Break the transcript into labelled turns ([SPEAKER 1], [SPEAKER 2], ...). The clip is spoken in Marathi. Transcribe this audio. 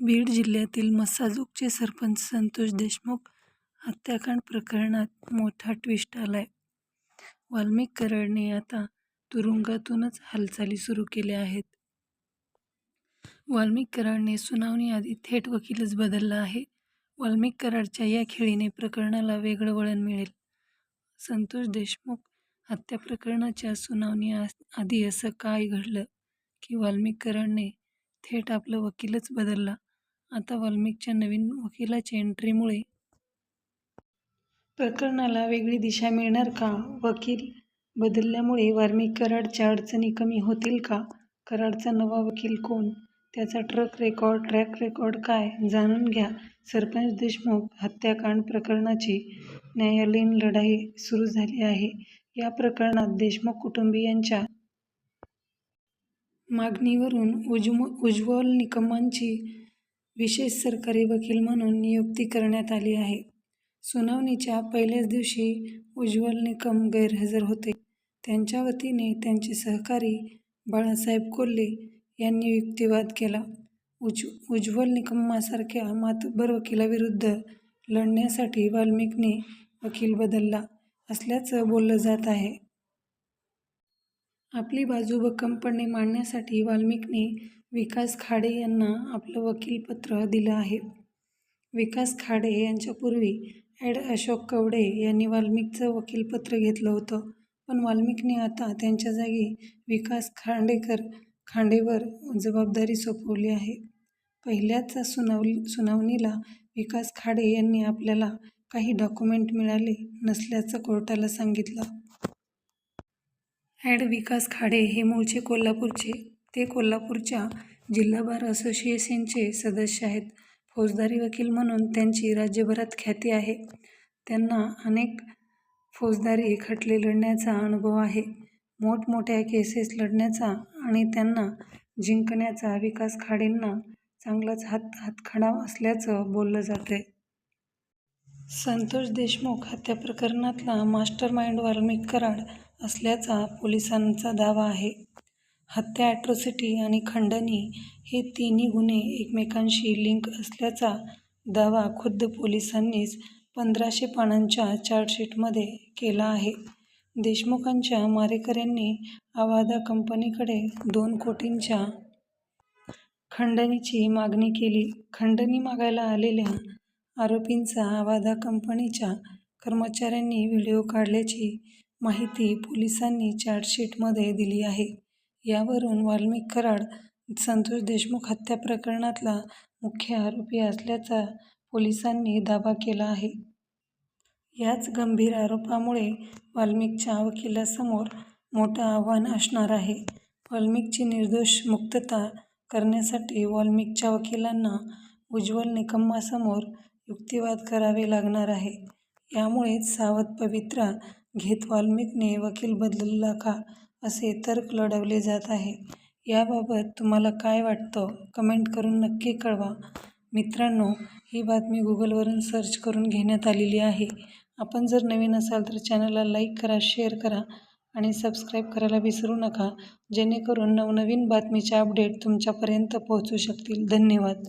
[SPEAKER 1] बीड जिल्ह्यातील मस्साजोगचे सरपंच संतोष देशमुख हत्याकांड प्रकरणात मोठा ट्विस्ट आलाय. वाल्मिक कराडने आता तुरुंगातूनच हालचाली सुरू केल्या आहेत. वाल्मिक कराडने सुनावणीआधी थेट वकीलच बदलला आहे. वाल्मिक कराडच्या या खेळीने प्रकरणाला वेगळं वळण मिळेल. संतोष देशमुख हत्या प्रकरणाच्या सुनावणी आधी असं काय घडलं की वाल्मिक कराडने थेट आपलं वकीलच बदलला? आता वाल्मिकच्या नवीन वकिलाच्या एंट्रीमुळे प्रकरणाला वेगळी दिशा मिळणार का? वकील बदलल्यामुळे वाल्मिक कराडच्या अडचणी कमी होतील का? कराडचा नवा वकील कोण? त्याचा ट्रक रेकॉर्ड ट्रॅक रेकॉर्ड काय? जाणून घ्या सरपंच देशमुख हत्याकांड प्रकरणाची न्यायालयीन लढाई सुरू झाली आहे. या प्रकरणात देशमुख कुटुंबियांच्या मागणीवरून उज्ज्वल निकमांची विशेष सरकारी वकील म्हणून नियुक्ती करण्यात आली आहे. सुनावणीच्या पहिल्याच दिवशी उज्ज्वल निकम गैरहजर होते. त्यांच्या वतीने त्यांचे सहकारी बाळासाहेब कोल्हे यांनी युक्तिवाद केला. उज उज्ज्वल निकम्मासारख्या मातबर वकिलाविरुद्ध लढण्यासाठी वाल्मिकने वकील बदलला असल्याचं बोललं जात आहे. आपली बाजू भक्कमपणे मांडण्यासाठी वाल्मिकने विकास खाडे यांना आपलं वकीलपत्र दिलं आहे. विकास खाडे यांच्यापूर्वी ॲड. अशोक कवडे यांनी वाल्मिकचं वकीलपत्र घेतलं होतं. पण वाल्मिकने आता त्यांच्या जागी विकास खांडेकर खांडेवर जबाबदारी सोपवली आहे. पहिल्याच सुनावणीला विकास खाडे यांनी आपल्याला काही डॉक्युमेंट मिळाले नसल्याचं कोर्टाला सांगितलं. ॲड. विकास खाडे हे मूळचे कोल्हापूरचे. ते कोल्हापूरच्या जिल्हा बार असोसिएशनचे सदस्य आहेत. फौजदारी वकील म्हणून त्यांची राज्यभरात ख्याती आहे. त्यांना अनेक फौजदारी खटले लढण्याचा अनुभव आहे. मोठमोठ्या केसेस लढण्याचा आणि त्यांना जिंकण्याचा विकास खाडेंना चांगलाच हात हातखडा असल्याचं बोललं जातं आहे संतोष देशमुख हत्या प्रकरणातला मास्टरमाइंड वाल्मिक कराड असल्याचा पोलिसांचा दावा आहे. हत्या, ॲट्रॉसिटी आणि खंडणी हे तिन्ही गुन्हे एकमेकांशी लिंक असल्याचा दावा खुद्द पोलिसांनीच पंधराशे पानांच्या चार्जशीटमध्ये केला आहे. देशमुखांच्या मारेकऱ्यांनी आवादा कंपनीकडे दोन कोटींच्या खंडणीची मागणी केली. खंडणी मागायला आलेल्या आरोपींचा आवाधा कंपनीच्या कर्मचाऱ्यांनी व्हिडिओ काढल्याची माहिती पोलिसांनी चार्जशीटमध्ये दिली आहे. यावरून वाल्मिक कराड संतोष देशमुख हत्या प्रकरणातला मुख्य आरोपी असल्याचा पोलिसांनी दावा केला आहे. याच गंभीर आरोपामुळे वाल्मिकच्या वकिलासमोर मोठं आव्हान असणार आहे. वाल्मिकची निर्दोष मुक्तता करण्यासाठी वाल्मिकच्या वकिलांना उज्ज्वल निकम्मासमोर युक्तिवाद करावे लागणार आहे. यामुळेच सावध पवित्रा घेत वाल्मिकने वकील बदलला का, असे तर्क लढवले जात आहे. याबाबत तुम्हाला काय वाटतं कमेंट करून नक्की कळवा. मित्रांनो, ही बातमी गुगलवरून सर्च करून घेण्यात आलेली आहे. आपण जर नवीन असाल तर चॅनलला लाईक करा, शेअर करा आणि सबस्क्राईब करायला विसरू नका जेणेकरून नवनवीन बातमीचे अपडेट तुमच्यापर्यंत पोहोचू शकतील. धन्यवाद.